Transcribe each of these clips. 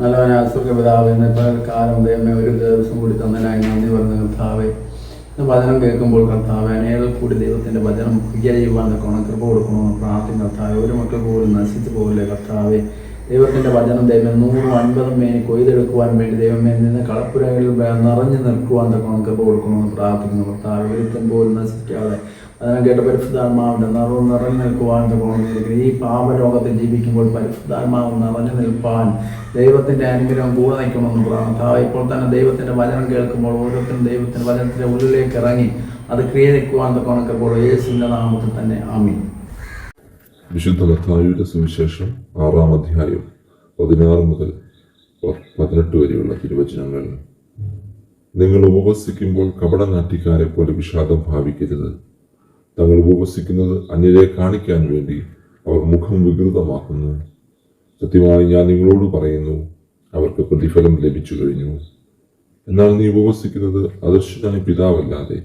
നല്ലവനായ ഇന്നത്തെ കാലം ദൈവമേ ഒരു ദിവസം കൂടി തന്നനായി നന്ദി പറഞ്ഞ കർത്താവെ. വചനം കേൾക്കുമ്പോൾ കർത്താവ് അനേകം കൂടി ദൈവത്തിന്റെ വചനം ചെയ്യുവാൻ നിൽക്കണം കൃപ കൊടുക്കണമെന്ന് പ്രാർത്ഥന കർത്താവ്. ഒരു മക്കൾ പോലും നശിച്ചു പോകില്ലേ കർത്താവെ. ദൈവത്തിന്റെ വചനം ദൈവം നൂറും അൻപതും മേനി കൊയ്തെടുക്കുവാൻ വേണ്ടി ദൈവമേ നിന്ന് കളപ്പുരകളിൽ നിറഞ്ഞു നിൽക്കുവാൻ തക്കണം കൃപ കൊടുക്കണമെന്ന് പ്രാർത്ഥിക്കുന്നു കർത്താവ്. ഒരുത്തം പോലും നശിക്കാതെ കേട്ട പരിശുദ്ധാത്മാവിന്റെ നിറവ് നിറഞ്ഞു നിൽക്കുവാൻ തോന്നിയിരിക്കുന്നു ഈ പാപലോകത്തിൽ ജീവിക്കുമ്പോൾ പരിശുദ്ധാത്മാവ് നിറഞ്ഞു നിൽപ്പാൻ ദൈവത്തിന്റെ അനുഗ്രഹം കൂടെ നിൽക്കണമെന്ന് പ്രാർത്ഥന ഇപ്പോൾ തന്നെ ദൈവത്തിന്റെ വചനം കേൾക്കുമ്പോൾ ഓരോരുത്തരും ദൈവത്തിന്റെ വചനത്തിന്റെ ഉള്ളിലേക്ക് ഇറങ്ങി അത് ക്രിയനിക്കുവാൻ തൊക്കെ യേശുവിന്റെ നാമത്തിൽ തന്നെ ആമി വിശുദ്ധ മത്തായിയുടെ സുവിശേഷം ആറാം അധ്യായം പതിനാറ് മുതൽ പതിനെട്ട് വരെയുള്ള തിരുവചനങ്ങൾ. നിങ്ങൾ ഉപവസിക്കുമ്പോൾ കപടനാട്ടിക്കാരെ പോലെ വിഷാദം ഭാവിക്കരുത്. തങ്ങൾ ഉപസിക്കുന്നത് അന്യരെ കാണിക്കാൻ വേണ്ടി അവർ മുഖം വികൃതമാക്കുന്നു. സത്യമായി ഞാൻ നിങ്ങളോട് പറയുന്നു അവർക്ക് പ്രതിഫലം ലഭിച്ചു കഴിഞ്ഞു. എന്നാൽ നീ ഉപവസിക്കുന്നത് അദർശനായ പിതാവല്ലാതെ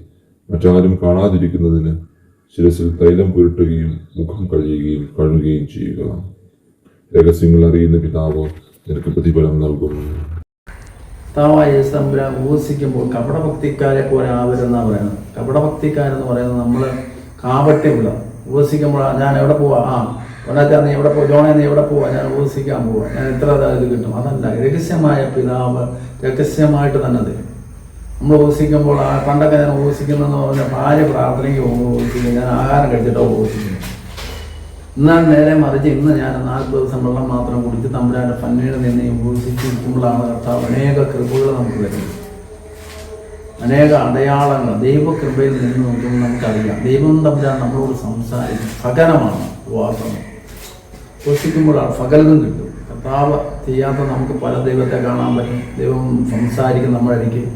മറ്റാരും കാണാതിരിക്കുന്നതിന് ശിരസിൽ തൈലം പുരട്ടുകയും മുഖം കഴിയുകയും കഴുകുകയും ചെയ്യുക. രഹസ്യങ്ങൾ അറിയുന്ന പിതാവ് നിനക്ക് പ്രതിഫലം നൽകുന്നു. കർത്താവായ യേശുമ്പുരാൻ ഉപസിക്കുമ്പോൾ കപടഭക്തിക്കാരെ പോലെ ആവരുന്ന പറയുന്നത്. കപടഭക്തിക്കാരെന്ന് പറയുന്നത് നമ്മൾ കാപട്യമുള്ള ഉപസിക്കുമ്പോൾ ഞാൻ എവിടെ പോവാ? ആ ഉടനെ നീ എവിടെ പോവാ ജോണെ നീ എവിടെ പോവാ? ഞാൻ ഉപസിക്കാൻ പോവാ. ഞാൻ എത്ര ഇത് കിട്ടും? അതല്ല രഹസ്യമായ പിതാവ് രഹസ്യമായിട്ട് തന്നെ തരും. നമ്മൾ ഉപസിക്കുമ്പോൾ ആ പണ്ടൊക്കെ ഞാൻ ഉപസിക്കുന്നതെന്ന് പറഞ്ഞാൽ ഭാര്യ പ്രാർത്ഥനയ്ക്ക് പോകുമ്പോൾ ഞാൻ ആഹാരം കഴിച്ചിട്ടോ ഉപസിക്കുന്നു എന്നാൽ നേരെ മറിച്ച് ഇന്ന് ഞാൻ നാൽപ്പത് ദിവസം വെള്ളം മാത്രം കുടിച്ച് തമ്പുരാന്റെ പന്നീട് നിന്ന് ഉപസിച്ചിരിക്കുമ്പോഴാണ് കർത്താവ് അനേക കൃപകൾ നമുക്ക് വരുന്നത് അനേക അടയാളങ്ങൾ ദൈവകൃപയിൽ നിന്ന് നോക്കുമ്പോൾ നമുക്കറിയാം. ദൈവം തമ്മിലാണ് നമ്മളോട് സംസാരിക്കും. സകലമാണ് ഉപവാസം. ഉപസിക്കുമ്പോഴാണ് സകലതും കിട്ടും. കർത്താവ് ചെയ്യാത്ത നമുക്ക് പല ദൈവത്തെ കാണാൻ പറ്റും. ദൈവം സംസാരിക്കും നമ്മളെനിക്ക്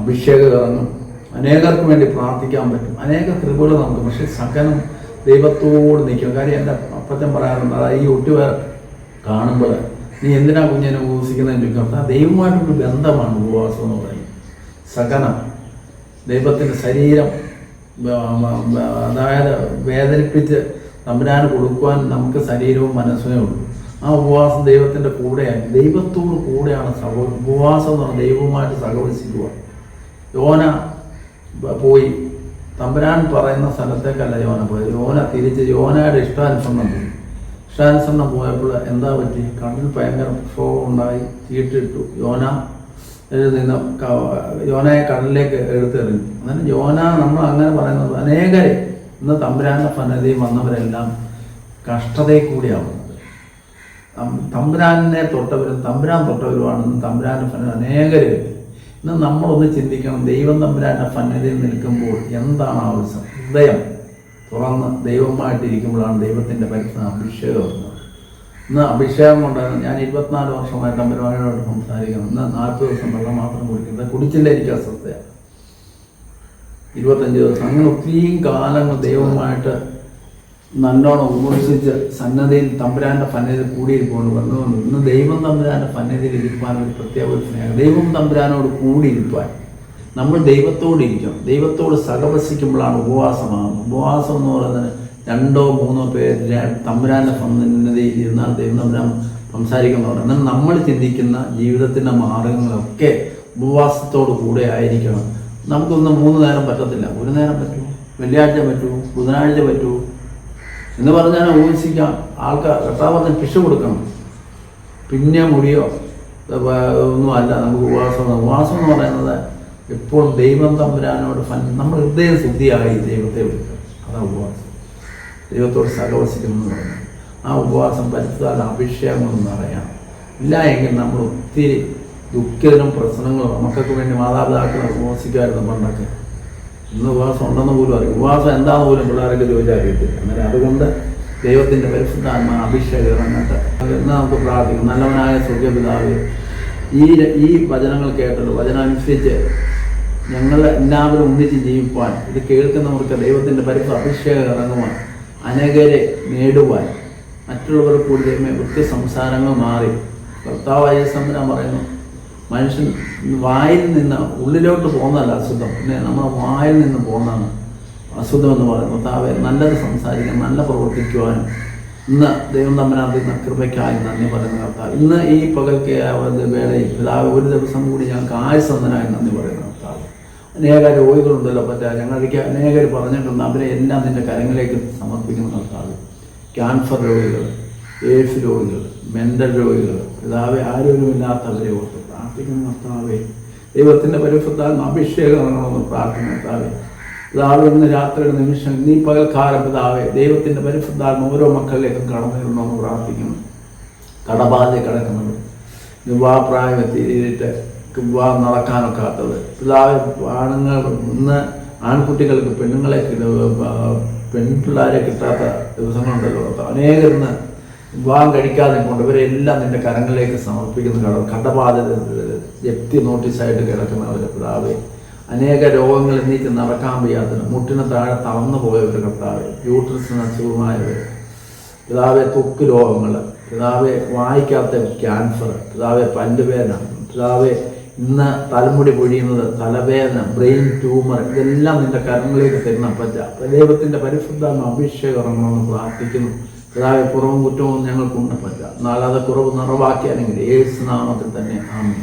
അഭിഷേകം ഇറങ്ങും. അനേകർക്ക് വേണ്ടി പ്രാർത്ഥിക്കാൻ പറ്റും. അനേക കൃപകൾ നമുക്ക്. പക്ഷേ സകലം ദൈവത്തോട് നിൽക്കും. കാര്യം എന്റെ അപ്പച്ചൻ പറയാറുണ്ട് അതായത് ഈ ഒട്ടുപേർ കാണുമ്പോൾ നീ എന്തിനാ കുഞ്ഞിനെ ഉപസിക്കുന്നതെന്ന് ചോദിക്കാം കർത്താവ് ദൈവമായിട്ടൊരു ബന്ധമാണ് ഉപവാസം എന്ന് പറയുന്നത്. സകനം ദൈവത്തിന്റെ ശരീരം അതായത് വേദനിപ്പിച്ച് തമ്പുരാൻ കൊടുക്കുവാൻ നമുക്ക് ശരീരവും മനസ്സുമേ ഉള്ളൂ. ആ ഉപവാസം ദൈവത്തിന്റെ കൂടെയാണ്. ദൈവത്തോട് കൂടെയാണ് സഹ ഉപവാസം എന്ന് പറഞ്ഞാൽ ദൈവവുമായിട്ട് സഹവസിക്കുക യോന പോയി. തമ്പുരാൻ പറയുന്ന സ്ഥലത്തേക്കല്ല യോന പോയത്. യോന തിരിച്ച് യോനയുടെ ഇഷ്ടാനുസരണം പോയി. ഇഷ്ടാനുസരണം പോയപ്പോൾ എന്താ പറ്റി? കണ്ണിൽ ഭയങ്കര ക്ഷോഭം ഉണ്ടായി. ചീട്ടിട്ടു. യോന നിന്ന് യോനയെ കടലിലേക്ക് എടുത്തെറിഞ്ഞു അങ്ങനെ യോന നമ്മൾ അങ്ങനെ പറയുന്നത് അനേകരെ ഇന്ന് തമ്പുരാന്റെ സന്നദ്ധയും വന്നവരെല്ലാം കഷ്ടതയിൽ കൂടിയാവുന്നത് തമ്പുരാനെ തൊട്ടവരും തമ്പുരാൻ തൊട്ടവരുമാണ് ഇന്ന് തമ്പുരാന്റെ ഫന അനേകര് ഇന്ന് നമ്മളൊന്ന് ചിന്തിക്കണം ദൈവം തമ്പുരാന്റെ സന്നിധിയിൽ നിൽക്കുമ്പോൾ എന്താണ് ആവശ്യം ഹൃദയം തുറന്ന് ദൈവമായിട്ടിരിക്കുമ്പോഴാണ് ദൈവത്തിന്റെ പരിസ്ഥിതി അഭിഷേകം ഇന്ന് അഭിഷേകം കൊണ്ടാണ് ഞാൻ ഇരുപത്തിനാല് വർഷമായിട്ട് തമ്പുരാനോട് സംസാരിക്കണം ഇന്ന് നാൽപ്പത് ദിവസം വെള്ളം മാത്രം കുടിക്കുന്നത്. കുടിച്ചില്ല എനിക്ക് അസ്വസ്ഥയാണ് ഇരുപത്തഞ്ച് ദിവസം. അങ്ങനെ ഒത്തിരിയും കാലങ്ങൾ ദൈവമായിട്ട് നല്ലോണം ഉപേക്ഷിച്ച് സന്നദ്ധയിൽ തമ്പുരാന്റെ സന്നിധിയിൽ കൂടിയിരിക്കുകയാണ് വന്നുകൊണ്ട് ഇന്ന് ദൈവം തമ്പുരാന്റെ സന്നിധിയിൽ ഇരിക്കാൻ ഒരു പ്രത്യേക ഒരു സ്നേഹം. ദൈവം തമ്പുരാനോട് കൂടിയിരിക്കാൻ നമ്മൾ ദൈവത്തോട് ഇരിക്കണം. ദൈവത്തോട് സഹവസിക്കുമ്പോഴാണ് ഉപവാസമാകുന്നത് ഉപവാസം എന്ന് പറയുന്നത് രണ്ടോ മൂന്നോ പേര് തമ്പുരാന്റെ സന്നിധിയിൽ ഇരുന്നാൽ ദൈവം തമ്പുരാൻ സംസാരിക്കുന്നവർ. എന്നാൽ നമ്മൾ ചിന്തിക്കുന്ന ജീവിതത്തിന്റെ മാർഗങ്ങളൊക്കെ ഉപവാസത്തോടു കൂടെ ആയിരിക്കണം. നമുക്കൊന്നും മൂന്ന് നേരം പറ്റത്തില്ല. ഒരു നേരം പറ്റുമോ വെള്ളിയാഴ്ച പറ്റൂ. ബുധനാഴ്ച പറ്റൂ. എന്ന് പറഞ്ഞാൽ ഊഹിച്ചിരിക്കാം. ആൾക്കാർ കർത്താവ് പിഷ കൊടുക്കണം. പിന്നെ മുടിയോ? ഒന്നും അല്ല നമുക്ക് ഉപവാസം ഉപവാസം എന്ന് പറയുന്നത് എപ്പോഴും ദൈവം തമ്പുരാനോട് നമ്മൾ ഹൃദയം ശുദ്ധിയായി ദൈവത്തെ വിളിക്കുക അതാണ് ഉപവാസം. ദൈവത്തോട് സഹവസിക്കുന്നു എന്ന് പറയാം ആ ഉപവാസം പരിസ്ഥാല അഭിഷേകമെന്ന് അറിയാം ഇല്ല എങ്കിൽ നമ്മൾ ഒത്തിരി ദുഃഖിതരും പ്രശ്നങ്ങളും നമുക്കൊക്കെ വേണ്ടി മാതാപിതാക്കൾ ഉപവസിക്കുമായിരുന്നു പണ്ടൊക്കെ. ഇന്ന് ഉപവാസം ഉണ്ടെന്ന് പോലും അറിയും ഉപവാസം എന്താണെന്ന് പോലും പിള്ളേരൊക്കെ ജോലി അറിയത്തില്ല. അന്നേരം അതുകൊണ്ട് ദൈവത്തിന്റെ പരിശുദ്ധാത്മ അഭിഷേകം ഇറങ്ങട്ടെ. ഇന്ന് നമുക്ക് പ്രാർത്ഥിക്കും. നല്ലവനായ സ്വർഗപിതാവ് ഈ ഈ വചനങ്ങൾ കേട്ടുള്ള വചനമനുസരിച്ച് ഞങ്ങൾ എല്ലാവരും ഒന്നിച്ച് ജീവിപ്പാൻ. ഇത് കേൾക്കുന്നവർക്ക് ദൈവത്തിന്റെ പരിശുദ്ധ അഭിഷേകം ഇറങ്ങുവാൻ. അനേകരെ നേടുവാൻ മറ്റുള്ളവർ കൂടി വൃത്തി സംസാരങ്ങൾ മാറി. ഭർത്താവായ സംബന്ധം പറയുന്നു മനുഷ്യൻ വായിൽ നിന്ന് ഉള്ളിലോട്ട് പോകുന്നതല്ല അസുഖം പിന്നെ നമ്മുടെ വായിൽ നിന്ന് പോകുന്നതാണ് അസുഖം എന്ന് പറയുന്നത് കർത്താവെ നല്ലത് സംസാരിക്കാൻ നല്ല പ്രവർത്തിക്കുവാനും ഇന്ന് ദൈവം തമ്മനാഥ കൃപയ്ക്കായി നന്ദി പറയുന്ന കർത്താവ്. ഇന്ന് ഈ പകൽക്ക് വേളയിൽ പിതാവ് ഒരു ദിവസം കൂടി ഞങ്ങൾക്ക് ആയുസന്ധനായി നന്ദി പറയുന്ന കർത്താവ്. അനേക രോഗികളുണ്ടല്ലോ. മറ്റേ ഞങ്ങൾക്ക് അനേകർ പറഞ്ഞിട്ടുണ്ട്. അവരെ എല്ലാം നിന്റെ കരങ്ങളിലേക്ക് സമർപ്പിക്കുന്ന സ്ഥലത്താണ് ക്യാൻസർ രോഗികൾ എയ്ഡ്സ് രോഗികൾ മെന്റൽ രോഗികൾ പിതാവെ ആരോഗ്യമില്ലാത്തവരെ ഓർത്ത് പ്രാർത്ഥിക്കുന്ന കർത്താവെ ദൈവത്തിന്റെ പരിശുദ്ധാത്മ അഭിഷേകം ഇറങ്ങണമെന്ന് പ്രാർത്ഥന കർത്താവെ പിതാവ് ഇന്ന് രാത്രിയുടെ നിമിഷം നീ പകൽക്കാലം പിതാവെ ദൈവത്തിന്റെ പരിശുദ്ധാത്മ ഓരോ മക്കളിലേക്കും കടന്നു എന്ന് പ്രാർത്ഥിക്കുന്നു. കടബാധ കിടക്കുന്നത് വിവാഹപ്രായം എത്തിയിട്ട് വിവാഹം നടക്കാനൊക്കാത്തത്. പിതാവ് ആണുങ്ങൾ ഇന്ന് ആൺകുട്ടികൾക്ക് പെണ്ണുങ്ങളെ പെൺപിള്ളാരെ കിട്ടാത്ത ദിവസങ്ങളുണ്ടല്ലോ. അനേകം ഇന്ന് വിവാഹം കഴിക്കാതെ കൊണ്ട് ഇവരെല്ലാം നിന്റെ കരങ്ങളിലേക്ക് സമർപ്പിക്കുന്ന കട കടബാധ വ്യക്തി നോട്ടീസായിട്ട് കിടക്കുന്നവരെ പിതാവെ. അനേക രോഗങ്ങൾ എന്നിട്ട് നടക്കാൻ വയ്യാത്തവർ മുട്ടിന് താഴെ തളർന്നു പോയവർ കർത്താവ് യൂട്രസിന് അസുഖമായവർ. പിതാവെ തൊക്ക് രോഗങ്ങൾ. പിതാവെ വായിക്കാത്ത ക്യാൻസർ. പിതാവെ പല്ലുവേദന. പിതാവെ ഇന്ന് തലമുടി പൊഴിയുന്നത് തലവേദന ബ്രെയിൻ ട്യൂമർ ഇതെല്ലാം നിന്റെ കരങ്ങളിലേക്ക് തരുന്ന പറ്റ ദൈവത്തിന്റെ പരിശുദ്ധ അഭിഷേകം ഇറങ്ങണമെന്ന് പ്രാർത്ഥിക്കുന്നു. പിതാവെ കുറവും കുറ്റവും ഞങ്ങൾക്കുണ്ട് പറ്റ എന്നാൽ അത് കുറവ് നിറവാക്കിയാണെങ്കിൽ ഏഴ് നാമത്തിൽ തന്നെ ആമേ